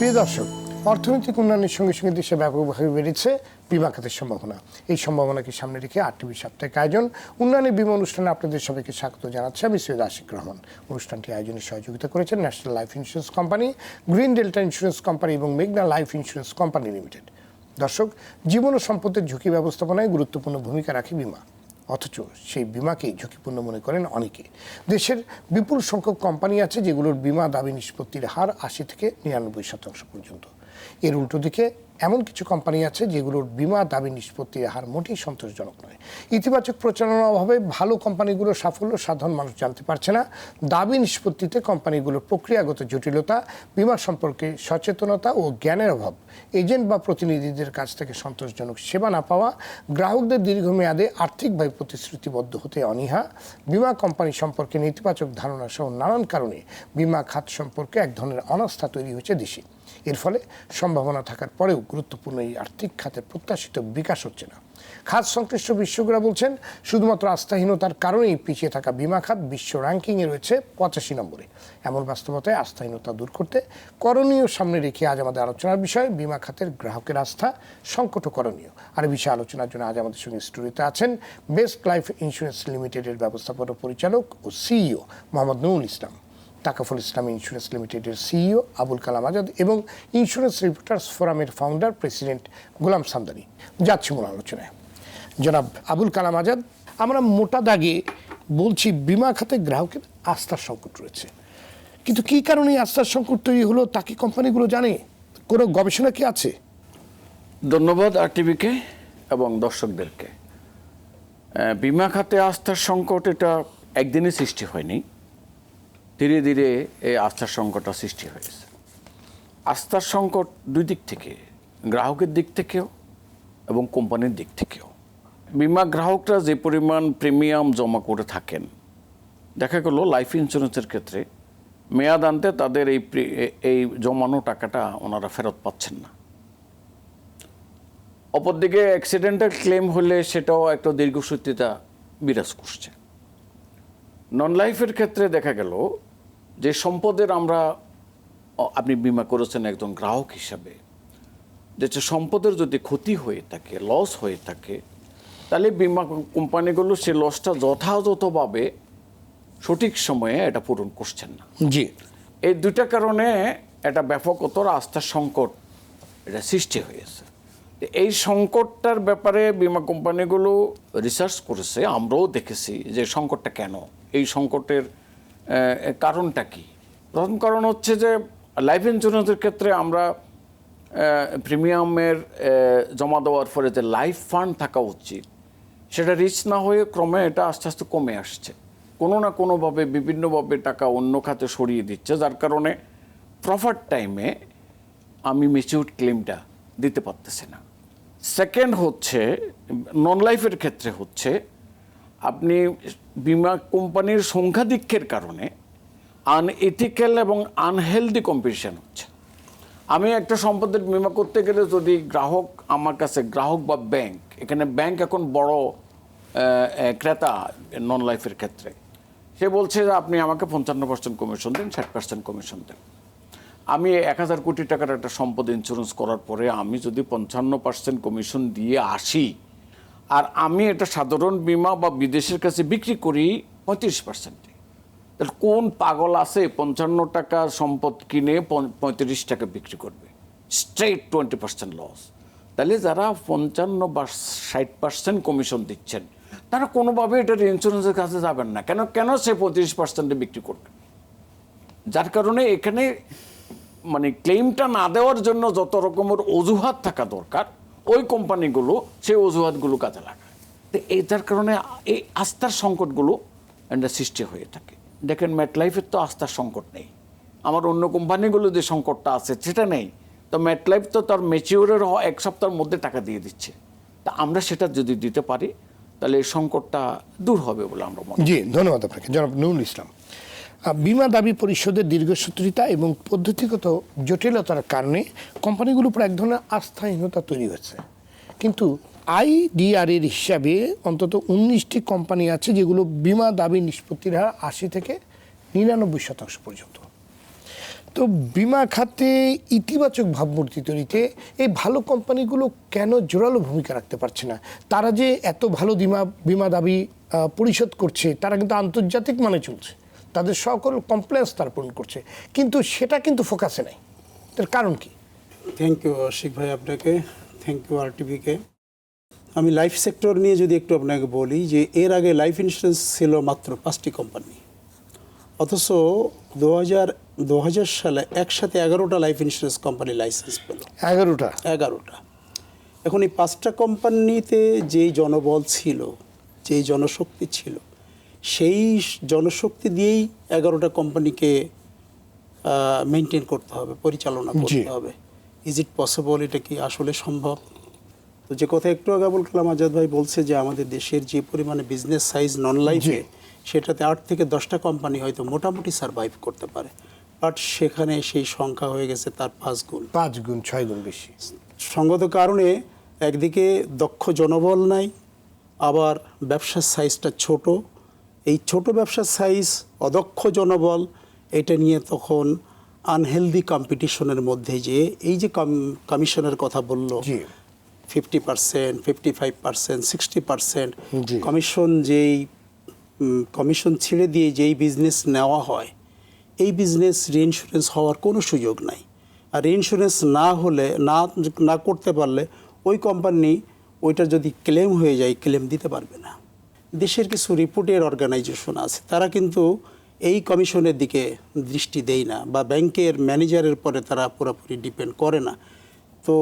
প্রিয় দর্শক, অর্থনৈতিক উন্নয়নের সঙ্গে সঙ্গে দেশে ব্যাপকভাবে বেড়েছে বিমা খাতের সম্ভাবনা। এই সম্ভাবনাকে সামনে রেখে আট টিভি সাপ্তাহিক আয়োজন উন্নয়নের বিমা অনুষ্ঠানে আপনাদের সবাইকে স্বাগত জানাচ্ছি আমি সৈয়দ আশিক রহমান। অনুষ্ঠানটি আয়োজনে সহযোগিতা করেছেন national life insurance company green delta insurance company এবং মেঘনা লাইফ ইন্স্যুরেন্স কোম্পানি লিমিটেড দর্শক, জীবন ও সম্পদের ঝুঁকি ব্যবস্থাপনায় গুরুত্বপূর্ণ ভূমিকা রাখে বিমা। অথচ সেই বিমাকেই ঝুঁকিপূর্ণ মনে করেন অনেকে। দেশের বিপুল সংখ্যক কোম্পানি আছে যেগুলোর বিমা দাবি নিষ্পত্তির হার আশি থেকে নিরানব্বই শতাংশ পর্যন্ত। এর উল্টো দিকে এমন কিছু কোম্পানি আছে যেগুলোর বিমা দাবি নিষ্পত্তির হার মোটেই সন্তোষজনক নয়। ইতিবাচক প্রচারণার অভাবে ভালো কোম্পানিগুলোর সাফল্য সাধারণ মানুষ জানতে পারছে না। দাবি নিষ্পত্তিতে কোম্পানিগুলোর প্রক্রিয়াগত জটিলতা, বিমা সম্পর্কে সচেতনতা ও জ্ঞানের অভাব, এজেন্ট বা প্রতিনিধিদের কাছ থেকে সন্তোষজনক সেবা না পাওয়া, গ্রাহকদের দীর্ঘমেয়াদে আর্থিকভাবে প্রতিশ্রুতিবদ্ধ হতে অনীহা, বিমা কোম্পানি সম্পর্কে নেতিবাচক ধারণা সহ নানান কারণে বিমা খাত সম্পর্কে এক ধরনের অনাস্থা তৈরি হয়েছে দেশে। এর ফলে সম্ভাবনা থাকার পরেও গুরুত্বপূর্ণ এই আর্থিক খাতের প্রত্যাশিত বিকাশ হচ্ছে না। খাত সংশ্লিষ্ট বিশ্বজ্ঞরা বলছেন, শুধুমাত্র আস্থাহীনতার কারণেই পিছিয়ে থাকা বিমা খাত বিশ্ব র্যাঙ্কিংয়ে রয়েছে পঁচাশি নম্বরে। এমন বাস্তবতায় আস্থাহীনতা দূর করতে করণীয় সামনে রেখে আজ আমাদের আলোচনার বিষয়, বিমা খাতের গ্রাহকের আস্থা সংকট করণীয় আর বিষয়ে আলোচনার জন্য আজ আমাদের সঙ্গে স্টুডিওতে আছেন বেস্ট লাইফ ইন্স্যুরেন্স লিমিটেডের ব্যবস্থাপনা পরিচালক ও সিইও মোহাম্মদ নুরুল ইসলাম। তাকাফুল ইসলাম ইন্স্যুরেন্স লিমিটেডের সিইও আবুল কালাম আজাদ এবং ইন্স্যুরেন্স রিপোর্টার্স ফোরামের ফাউন্ডার প্রেসিডেন্ট গোলাম সামদানি যাচ্ছি মূল আলোচনায়। জনাব আবুল কালাম আজাদ, আমরা মোটা দাগে বলছি বিমা খাতে গ্রাহকের আস্থার সংকট রয়েছে। কিন্তু কী কারণে আস্থার সংকট তৈরি হলো তা কি কোম্পানিগুলো জানে? কোনো গবেষণা কি আছে? ধন্যবাদ আর টিভিকে এবং দর্শকদেরকে। বিমা খাতে আস্থার সংকট এটা একদিনে সৃষ্টি হয়নি। ধীরে ধীরে এই আস্থার সংকটটা সৃষ্টি হয়েছে। আস্থার সংকট দুই দিক থেকে, গ্রাহকের দিক থেকেও এবং কোম্পানির দিক থেকেও। বিমা গ্রাহকরা যে পরিমাণ প্রিমিয়াম জমা করে থাকেন, দেখা গেল লাইফ ইন্স্যুরেন্সের ক্ষেত্রে মেয়াদ আনতে তাদের এই এই জমানো টাকাটা ওনারা ফেরত পাচ্ছেন না। অপরদিকে অ্যাক্সিডেন্টাল ক্লেম হলে সেটাও একটা দীর্ঘসূত্রিতা বিরাজ করছে। নন লাইফের ক্ষেত্রে দেখা গেল যে সম্পদের আমরা আপনি বিমা করেছেন একজন গ্রাহক হিসাবে যে সম্পদের যদি ক্ষতি হয়ে থাকে লস হয়ে থাকে তাহলে বিমা কোম্পানিগুলো সে লসটা যথাযথভাবে সঠিক সময়ে এটা পূরণ করছেন না। জি। এই দুইটা কারণে একটা ব্যাপকতর আস্থার সংকট এটা সৃষ্টি হয়েছে। এই সংকটটার ব্যাপারে বিমা কোম্পানিগুলো রিসার্চ করেছে আমরাও দেখেছি যে সংকটটা কেন? এই সংকটের কারণটা কি? প্রথম কারণ হচ্ছে যে লাইফ ইন্স্যুরেন্সের ক্ষেত্রে আমরা প্রিমিয়ামের জমা দেওয়ার পরে যে লাইফ ফান্ড থাকা উচিত, সেটা রিচ না হয়ে ক্রমে এটা আস্তে আস্তে কমে আসছে। কোনো না কোনোভাবে বিভিন্নভাবে টাকা অন্য খাতে সরিয়ে দিচ্ছে, যার কারণে প্রপার টাইমে আমি ম্যাচিউর ক্লেমটা দিতে পারতেছি না। সেকেন্ড হচ্ছে নন লাইফের ক্ষেত্রে হচ্ছে, আপনি বিমা কোম্পানির সংখ্যাধিক্যের কারণে আনএথিক্যাল এবং আনহেলদি কম্পিটিশন হচ্ছে। আমি একটা সম্পদের বিমা করতে গেলে যদি গ্রাহক আমার কাছে, গ্রাহক বা ব্যাংক এখানে ব্যাংক এখন বড় ক্রেতা নন লাইফের ক্ষেত্রে। সে বলছে যে আপনি আমাকে পঞ্চান্ন পার্সেন্ট কমিশন দেন, ষাট পার্সেন্ট কমিশন দেন। আমি এক হাজার কোটি টাকার একটা সম্পদ ইন্স্যুরেন্স করার পরে আমি যদি পঞ্চান্ন পার্সেন্ট কমিশন দিয়ে আসি আর আমি এটা সাধারণ বিমা বা বিদেশের কাছে বিক্রি করি পঁয়ত্রিশ পার্সেন্টে তাহলে কোন পাগল আছে পঞ্চান্ন টাকার সম্পদ কিনে পঁয়ত্রিশ টাকা বিক্রি করবে? স্ট্রেট টোয়েন্টি পার্সেন্ট লস তাহলে যারা পঞ্চান্ন বা ষাট পার্সেন্ট কমিশন দিচ্ছেন, তারা কোনোভাবে এটার ইন্স্যুরেন্সের কাছে যাবেন না। কেন কেন সে পঁয়ত্রিশ পার্সেন্টে বিক্রি করবে? যার কারণে এখানে মানে ক্লেমটা না দেওয়ার জন্য যত রকমের অজুহাত থাকা দরকার ওই কোম্পানিগুলো সেই অজুহাতগুলো কাজে লাগায়। তো এই যার কারণে এই আস্থার সংকটগুলো একটা সৃষ্টি হয়ে থাকে। দেখেন ম্যাটলাইফের তো আস্থার সংকট নেই। আমার অন্য কোম্পানিগুলো যে সংকটটা আছে সেটা নেই। তো ম্যাটলাইফ তো তার মেচিওরের এক সপ্তাহের মধ্যে টাকা দিয়ে দিচ্ছে। তা আমরা সেটা যদি দিতে পারি, তাহলে এই সংকটটা দূর হবে বলে আমরা মনে। জি, ধন্যবাদ আপনাকে। জনাব নুরুল ইসলাম। বিমা দাবি পরিশোধের দীর্ঘসূত্রিতা এবং পদ্ধতিগত জটিলতার কারণে কোম্পানিগুলোর উপর এক ধরনের আস্থাহীনতা তৈরি হয়েছে। কিন্তু আইডিআর এর হিসাবে অন্তত উনিশটি কোম্পানি আছে যেগুলো বিমা দাবি নিষ্পত্তির হার আশি থেকে নিরানব্বই শতাংশ পর্যন্ত। তো বিমা খাতে ইতিবাচক ভাবমূর্তি তৈরিতে এই ভালো কোম্পানিগুলো কেন জোরালো ভূমিকা রাখতে পারছে না? তারা যে এত ভালো বিমা বিমা দাবি পরিশোধ করছে, তারা কিন্তু আন্তর্জাতিক মানে চলছে। তাদের সকল কমপ্লেন্স তারা পূরণ করছে। কিন্তু সেটা কিন্তু ফোকাসে নাই। তার কারণ কি? থ্যাংক ইউ আশিক ভাই আপনাকে। থ্যাংক ইউ আরটিভিকে আমি লাইফ সেক্টর নিয়ে যদি একটু আপনাকে বলি যে এর আগে লাইফ ইন্স্যুরেন্স ছিল মাত্র পাঁচটি কোম্পানি অথচ দু হাজার দু হাজার সালে একসাথে এগারোটা লাইফ ইন্স্যুরেন্স কোম্পানি লাইসেন্স পেল। এগারোটা? এগারোটা। এখন এই পাঁচটা কোম্পানিতে যেই জনবল ছিল যেই জনশক্তি ছিল সেই জনশক্তি দিয়েই এগারোটা কোম্পানিকে মেনটেন করতে হবে পরিচালনা করতে হবে। ইজ ইট পসিবল এটা কি আসলে সম্ভব? তো যে কথা একটু আগে বললাম আজাদ ভাই বলছে যে আমাদের দেশের যে পরিমাণে বিজনেস সাইজ নন লাইফে সেটাতে আট থেকে দশটা কোম্পানি হয়তো মোটামুটি সার্ভাইভ করতে পারে। বাট সেখানে সেই সংখ্যা হয়ে গেছে তার পাঁচ গুণ। পাঁচ গুণ ছয় গুণ বেশি। সঙ্গত কারণে একদিকে দক্ষ জনবল নাই আবার ব্যবসার সাইজটা ছোট এই ছোট ব্যবসার সাইজ অদক্ষ জনবল এটা নিয়ে তখন আনহেলদি কম্পিটিশনের মধ্যে যে এই যে কমিশনের কথা বলল fifty percent fifty five percent sixty percent commission যেই কমিশন ছেড়ে দিয়ে যেই বিজনেস নেওয়া হয় এই বিজনেস রিইন্স্যুরেন্স হওয়ার কোনো সুযোগ নাই। আর রিইন্স্যুরেন্স না হলে না না করতে পারলে ওই কোম্পানি ওইটা যদি ক্লেম হয়ে যায় ক্লেম দিতে পারবে না। দেশের কিছু রিপোর্টের অর্গানাইজেশন আছে তারা কিন্তু এই কমিশনের দিকে দৃষ্টি দেয় না বা ব্যাংকের ম্যানেজারের পরে তারা পুরোপুরি ডিপেন্ড করে না। তো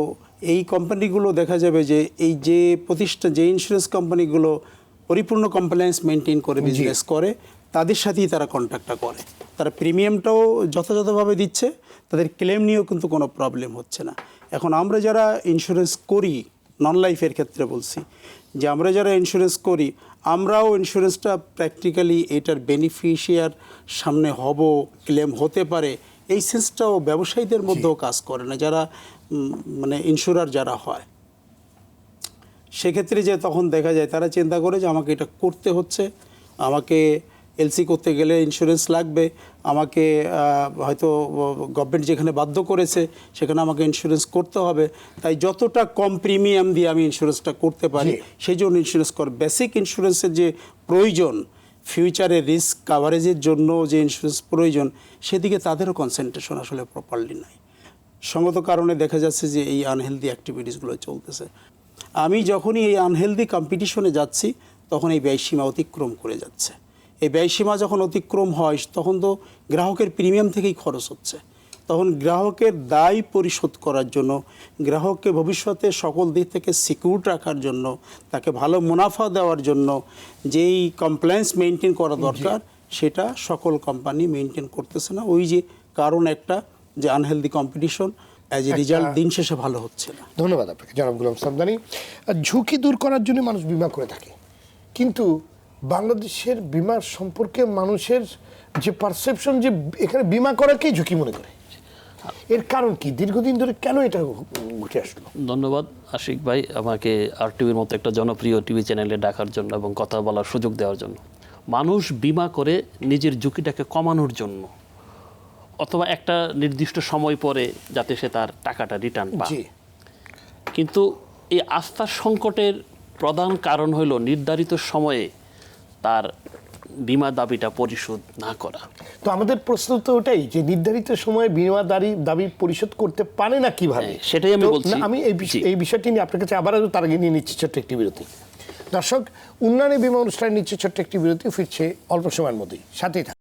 এই কোম্পানিগুলো দেখা যাবে যে এই যে প্রতিষ্ঠান যে ইন্স্যুরেন্স কোম্পানিগুলো পরিপূর্ণ কমপ্লায়েন্স মেনটেন করে বিজনেস করে তাদের সাথেই তারা কন্ট্যাক্টটা করে। তারা প্রিমিয়ামটাও যথাযথভাবে দিচ্ছে তাদের ক্লেম নিয়েও কিন্তু কোনো প্রবলেম হচ্ছে না। এখন আমরা যারা ইন্স্যুরেন্স করি নন লাইফের ক্ষেত্রে বলছি যে আমরা যারা ইন্স্যুরেন্স করি আমরাও ইন্স্যুরেন্সটা প্র্যাকটিক্যালি এটার বেনিফিশিয়ার সামনে হব ক্লেম হতে পারে। এই সেন্সটাও ব্যবসায়ীদের মধ্যেও কাজ করে না যারা মানে ইন্স্যুরার যারা হয়। সেক্ষেত্রে যে তখন দেখা যায় তারা চিন্তা করে যে আমাকে এটা করতে হচ্ছে। আমাকে এলসি করতে গেলে ইন্স্যুরেন্স লাগবে। আমাকে হয়তো গভর্নমেন্ট যেখানে বাধ্য করেছে সেখানে আমাকে ইন্স্যুরেন্স করতে হবে। তাই যতটা কম প্রিমিয়াম দিয়ে আমি ইন্স্যুরেন্সটা করতে পারি সেই জন্য ইন্স্যুরেন্স কর। বেসিক ইন্স্যুরেন্সের যে প্রয়োজন ফিউচারে রিস্ক কাভারেজের জন্য যে ইন্স্যুরেন্স প্রয়োজন সেদিকে তাদেরও কনসেন্ট্রেশন আসলে প্রপারলি নাই। সঙ্গত কারণে দেখা যাচ্ছে যে এই আনহেলদি অ্যাক্টিভিটিসগুলো চলতেছে। আমি যখনই এই আনহেলদি কম্পিটিশনে যাচ্ছি তখন এই ব্যয়সীমা অতিক্রম করে যাচ্ছে। এই ব্যয়সীমা যখন অতিক্রম হয় তখন তো গ্রাহকের প্রিমিয়াম থেকেই খরচ হচ্ছে। তখন গ্রাহকের দায় পরিশোধ করার জন্য গ্রাহককে ভবিষ্যতে সকল দিক থেকে সিকিউর রাখার জন্য তাকে ভালো মুনাফা দেওয়ার জন্য যেই কমপ্লায়েন্স মেনটেন করা দরকার সেটা সকল কোম্পানি মেনটেন করতেছে না। ওই যে কারণ একটা যে unhealthy competition as a result দিন শেষে ভালো হচ্ছে না। ধন্যবাদ আপনাকে জনাব গুলাম সামদানি। ঝুঁকি দূর করার জন্য মানুষ বিমা করে থাকে। কিন্তু বাংলাদেশের বিমা সম্পর্কে মানুষের যে পারসেপশন যে এখানে বিমা করাকেই ঝুঁকি মনে করে? এর কারণ কি? দীর্ঘদিন ধরে কেন এটা ঘটে আসলো? ধন্যবাদ। আশিক ভাই আমাকে আর টিভির মতো একটা জনপ্রিয় টিভি চ্যানেলে ডাকার জন্য এবং কথা বলার সুযোগ দেওয়ার জন্য। মানুষ বিমা করে নিজের ঝুঁকিটাকে কমানোর জন্য। অথবা একটা নির্দিষ্ট সময় পরে যাতে সে তার টাকাটা রিটার্ন পায়। কিন্তু এই আস্থার সংকটের প্রধান কারণ হলো নির্ধারিত সময়ে তার বিমা দাবিটা পরিশোধ না করা। তো আমাদের প্রশ্ন তো ওটাই যে নির্ধারিত সময়ে বিমা দাবি দাবি পরিশোধ করতে পারে না কীভাবে? হ্যাঁ, সেটাই আমি বলছি। আমি এই এই বিষয়টি নিয়ে আপনার কাছে আবার তার আগে নিয়ে নিচ্ছি ছোট্ট একটি বিরতি। দর্শক উন্নয়নে বিমা অনুষ্ঠানে নিচ্ছে ছোট্ট একটি বিরতি ফিরছে অল্প সময়ের মধ্যেই। সাথেই থাকুন।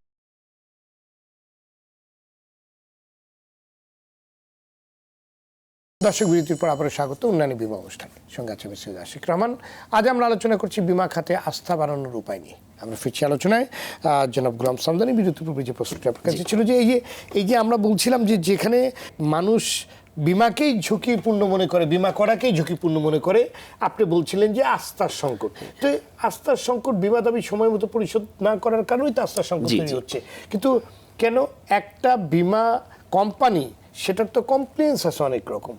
দর্শক বিরতির পর আবারও স্বাগত উন্নয়নী বিমা অনুষ্ঠানে। সঙ্গে আছে আমি আশিক রহমান। আজ আমরা আলোচনা করছি বিমা খাতে আস্থা বাড়ানোর উপায় নিয়ে। আমরা ফিরছি আলোচনায়। জনাব গুলাম সামদানি বিরতি পূর্বে যে প্রশ্নটি আপনার কাছে ছিল যে এই যে এই যে আমরা বলছিলাম যে যেখানে মানুষ বিমাকেই ঝুঁকিপূর্ণ মনে করে বিমা করাকেই ঝুঁকিপূর্ণ মনে করে আপনি বলছিলেন যে আস্থার সংকট। তো আস্থার সংকট বিমা দাবি সময় মতো পরিশোধ না করার কারণেই তো আস্থার সংকট তৈরি হচ্ছে। কিন্তু কেন একটা বিমা কোম্পানি সেটার তো কমপ্লেন্স আছে অনেক রকম।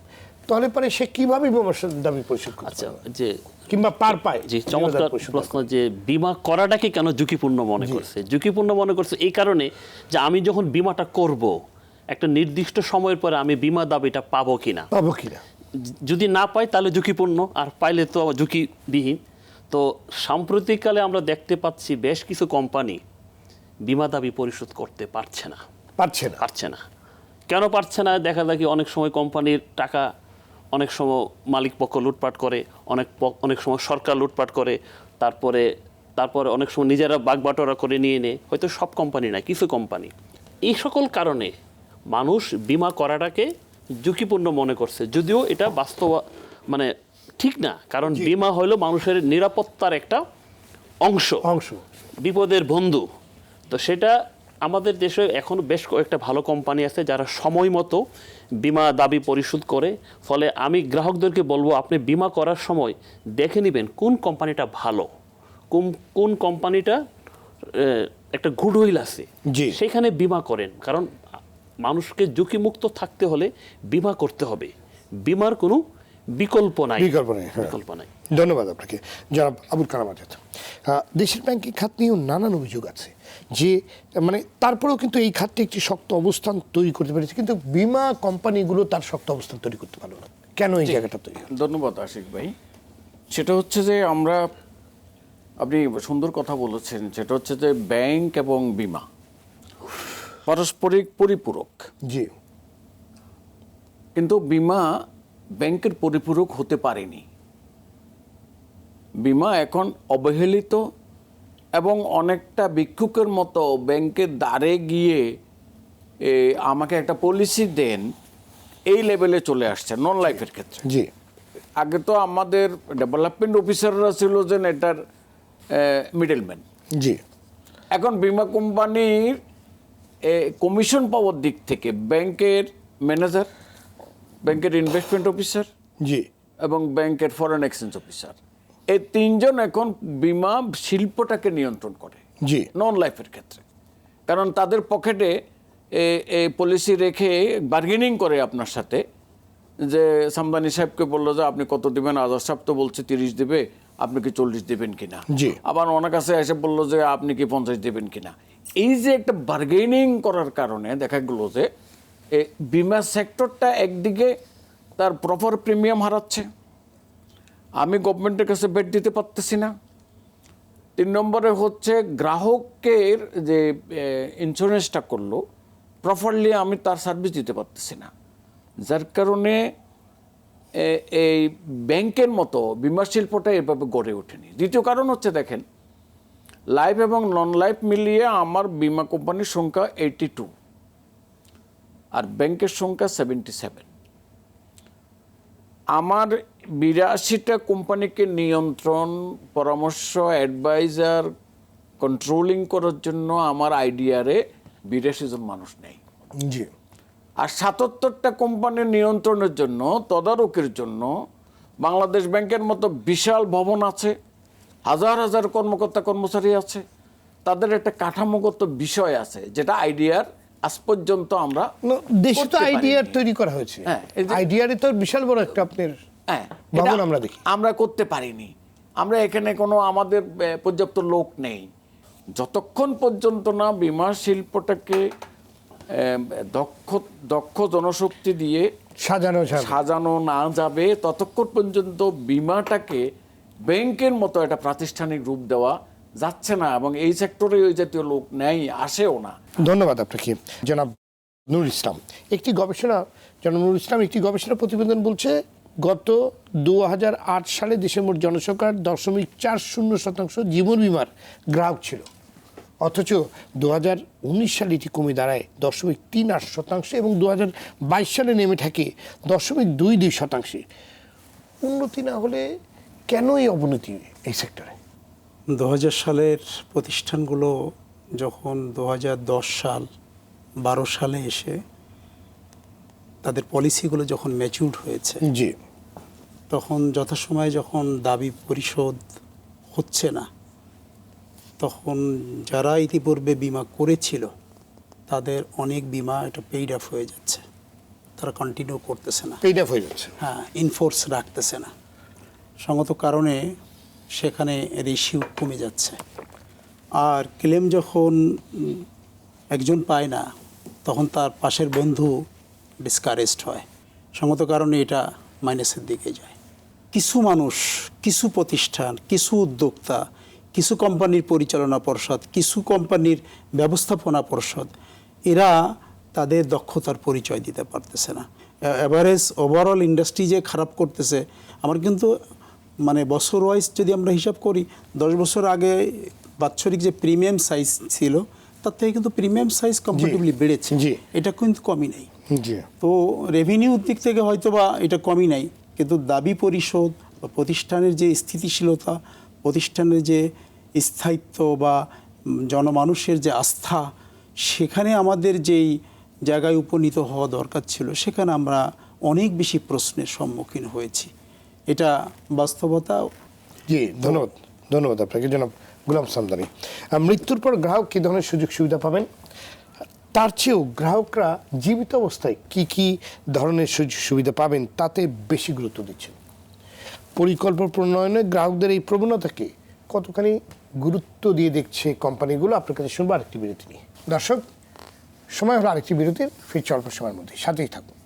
তাহলে পরে সে কীভাবে বিমা দাবি পরিশোধ আচ্ছা যে কিংবা পার পায় যে চমৎকার প্রশ্ন যে বিমা করাটাকে কেন ঝুঁকিপূর্ণ মনে করছে? ঝুঁকিপূর্ণ মনে করছে এই কারণে যে আমি যখন বিমাটা করব একটা নির্দিষ্ট সময়ের পরে আমি বিমা দাবিটা পাবো কিনা? পাবো কিনা? যদি না পাই তাহলে ঝুঁকিপূর্ণ আর পাইলে তো ঝুঁকিবিহীন। তো সাম্প্রতিককালে আমরা দেখতে পাচ্ছি বেশ কিছু কোম্পানি বিমা দাবি পরিশোধ করতে পারছে না। পারছে না। পারছে না। কেন পারছে না? দেখা দেখি অনেক সময় কোম্পানির টাকা অনেক সময় মালিক পক্ষ লুটপাট করে অনেক অনেক সময় সরকার লুটপাট করে তারপরে তারপরে অনেক সময় নিজেরা বাগবাটোয়ারা করে নিয়ে নেয়। হয়তো সব কোম্পানি না কিছু কোম্পানি। এই সকল কারণে মানুষ বিমা করাটাকে ঝুঁকিপূর্ণ মনে করছে। যদিও এটা বাস্তব মানে ঠিক না কারণ বিমা হলো মানুষের নিরাপত্তার একটা অংশ। অংশ। বিপদের বন্ধু। তো সেটা আমাদের দেশে এখন বেশ কয়েকটা ভালো কোম্পানি আছে যারা সময় মতো বিমা দাবি পরিশোধ করে। ফলে আমি গ্রাহকদেরকে বলব আপনি বিমা করার সময় দেখে নেবেন কোন কোম্পানিটা ভালো কোন কোন কোম্পানিটা একটা গুড উইল আছে। জি। সেখানে বিমা করেন। কারণ মানুষকে ঝুঁকিমুক্ত থাকতে হলে বিমা করতে হবে। বিমার কোনো বিকল্প নাই। বিকল্প নেই, হ্যাঁ। বিকল্প নাই। ধন্যবাদ আপনাকে। জনাব আবুল কালাম আজাদ দেশের ব্যাংকিং খাত নিয়েও নানান অভিযোগ আছে যে মানে তারপরেও কিন্তু এই খাতটি একটি শক্ত অবস্থান তৈরি করতে পেরেছে কিন্তু বিমা কোম্পানিগুলো তার শক্ত অবস্থান তৈরি করতে পারল না। কেন এই জায়গাটা তৈরি ধন্যবাদ আশিক ভাই। সেটা হচ্ছে যে আমরা আপনি সুন্দর কথা বলেছেন সেটা হচ্ছে যে ব্যাংক এবং বিমা পারস্পরিক পরিপূরক। জি। কিন্তু বিমা ব্যাংকের পরিপূরক হতে পারেনি। বিমা এখন অবহেলিত এবং অনেকটা ভিক্ষুকের মতো ব্যাংকের দ্বারে গিয়ে আমাকে একটা পলিসি দেন এই লেভেলে চলে আসছে নন লাইফের ক্ষেত্রে। জি। আগে তো আমাদের ডেভেলপমেন্ট অফিসাররা ছিল যে এটার মিডলম্যান জি। এখন বিমা কোম্পানির কমিশন পাওয়ার দিক থেকে ব্যাংকের ম্যানেজার ব্যাংকের ইনভেস্টমেন্ট অফিসার জি। এবং ব্যাংকের ফরেন এক্সচেঞ্জ অফিসার এই তিনজন এখন বিমা শিল্পটাকে নিয়ন্ত্রণ করে। জি। নন লাইফের ক্ষেত্রে। কারণ তাদের পকেটে এই পলিসি রেখে বার্গেনিং করে আপনার সাথে যে সামদানি সাহেবকে বলল যে আপনি কত দিবেন? আজাদ সাহেব তো বলছে তিরিশ দেবে। আপনি কি চল্লিশ দিবেন কিনা জি। আবার ওনার কাছে এসে বলল যে আপনি কি পঞ্চাশ দেবেন কিনা এই যে একটা বার্গেনিং করার কারণে দেখা গেল যে বিমা সেক্টরটা একদিকে তার প্রপার প্রিমিয়াম হারাচ্ছে। আমি গভর্নমেন্টের কাছে বেড দিতে পারতেছি না। তিন নম্বরে হচ্ছে গ্রাহকের যে ইন্স্যুরেন্সটা করল প্রপারলি আমি তার সার্ভিস দিতে পারতেছি না। যার কারণে এই ব্যাংকের মতো বিমা শিল্পটা এভাবে গড়ে ওঠেনি। দ্বিতীয় কারণ হচ্ছে দেখেন লাইফ এবং নন লাইফ মিলিয়ে আমার বিমা কোম্পানির সংখ্যা এইটি টু ব্যাংকের সংখ্যা সেভেন্টি সেভেন আমার বিরাশিটা কোম্পানিকে নিয়ন্ত্রণ পরামর্শ অ্যাডভাইজার কন্ট্রোলিং করার জন্য আমার আইডিয়ারে বিরাশি জন মানুষ নেই। জি। আর সাতাত্তরটা কোম্পানির নিয়ন্ত্রণের জন্য তদারকির জন্য বাংলাদেশ ব্যাংকের মতো বিশাল ভবন আছে হাজার হাজার কর্মকর্তা কর্মচারী আছে তাদের একটা কাঠামোগত বিষয় আছে যেটা আইডিয়ার আজ পর্যন্ত আমরা দেশে তো। আইডিয়ার তৈরি করা হয়েছে হ্যাঁ, এই যে- তো বিশাল বড় একটা আপনার হ্যাঁ আমরা দেখি। আমরা করতে পারিনি আমরা এখানে কোনো আমাদের পর্যাপ্ত লোক নেই যতক্ষণ পর্যন্ত না বিমা শিল্পটাকে দক্ষ দক্ষ জনশক্তি দিয়ে সাজানো সাজানো না যাবে ততক্ষণ পর্যন্ত বিমাটাকে ব্যাংকের মতো একটা প্রাতিষ্ঠানিক রূপ দেওয়া যাচ্ছে না এবং এই সেক্টরে ওই জাতীয় লোক নেই, আসেও না। ধন্যবাদ আপনাকে। জনাব নুর ইসলাম, একটি গবেষণা, জনাব নুর ইসলাম, একটি গবেষণা প্রতিবেদন বলছে, গত দু হাজার আট সালে দেশের মোট জনসংখ্যার দশমিক চার শূন্য শতাংশ জীবন বিমার গ্রাহক ছিল। অথচ দু হাজার উনিশ সালে এটি কমে দাঁড়ায় দশমিক তিন আট শতাংশে এবং দু হাজার বাইশ সালে নেমে থাকে দশমিক দুই দুই শতাংশে। উন্নতি না হলে কেন এই অবনতি এই সেক্টরে দু হাজার সালের প্রতিষ্ঠানগুলো যখন দু হাজার দশ সাল বারো সালে এসে তাদের পলিসিগুলো যখন ম্যাচিউর হয়েছে জি। তখন যথাসময়ে যখন দাবি পরিশোধ হচ্ছে না তখন যারা ইতিপূর্বে বিমা করেছিল তাদের অনেক বিমা এটা পেইড অফ হয়ে যাচ্ছে। তারা কন্টিনিউ করতেছে না। পেইড হয়ে যাচ্ছে। হ্যাঁ ইনফোর্স রাখতেছে না। সঙ্গত কারণে সেখানে রেশিও কমে যাচ্ছে। আর ক্লেম যখন একজন পায় না, তখন তার পাশের বন্ধু ডিসকারেজড হয়। সঙ্গত কারণে এটা মাইনাসের দিকে যায়। কিছু মানুষ, কিছু প্রতিষ্ঠান, কিছু উদ্যোক্তা, কিছু কোম্পানির পরিচালনা পর্ষদ, কিছু কোম্পানির ব্যবস্থাপনা পর্ষদ, এরা তাদের দক্ষতার পরিচয় দিতে পারতেছে না। অ্যাভারেজ ওভারঅল ইন্ডাস্ট্রি যে খারাপ করতেছে, আমার কিন্তু মানে বছর ওয়াইজ যদি আমরা হিসাব করি দশ বছর আগে বাৎসরিক যে প্রিমিয়াম সাইজ ছিল তার থেকে কিন্তু প্রিমিয়াম সাইজ কম্পারেটিভলি বেড়েছে। এটা কিন্তু কমই নাই। তো রেভিনিউর দিক থেকে হয়তো বা এটা কমই নাই কিন্তু দাবি পরিশোধ বা প্রতিষ্ঠানের যে স্থিতিশীলতা প্রতিষ্ঠানের যে স্থায়িত্ব বা জনমানুষের যে আস্থা সেখানে আমাদের যেই জায়গায় উপনীত হওয়া দরকার ছিল সেখানে আমরা অনেক বেশি প্রশ্নের সম্মুখীন হয়েছি। এটা বাস্তবতা? জি, ধন্যবাদ ধন্যবাদ আপনাকে। জনাব গুলাম সামদানি মৃত্যুর পর গ্রাহক কী ধরনের সুযোগ সুবিধা পাবেন? তার চেয়েও গ্রাহকরা জীবিত অবস্থায় কি কি ধরনের সুযোগ সুবিধা পাবেন তাতে বেশি গুরুত্ব দিচ্ছেন? পরিকল্পনা প্রণয়নে গ্রাহকদের এই প্রবণতাকে কতখানি গুরুত্ব দিয়ে দেখছে কোম্পানিগুলো? আপনার কাছে শুনব আরেকটি বিরতি নিয়ে। দর্শক, সময় হলো আরেকটি বিরতির, ফিরছে অল্প সময়ের মধ্যে। সাথেই থাকুন।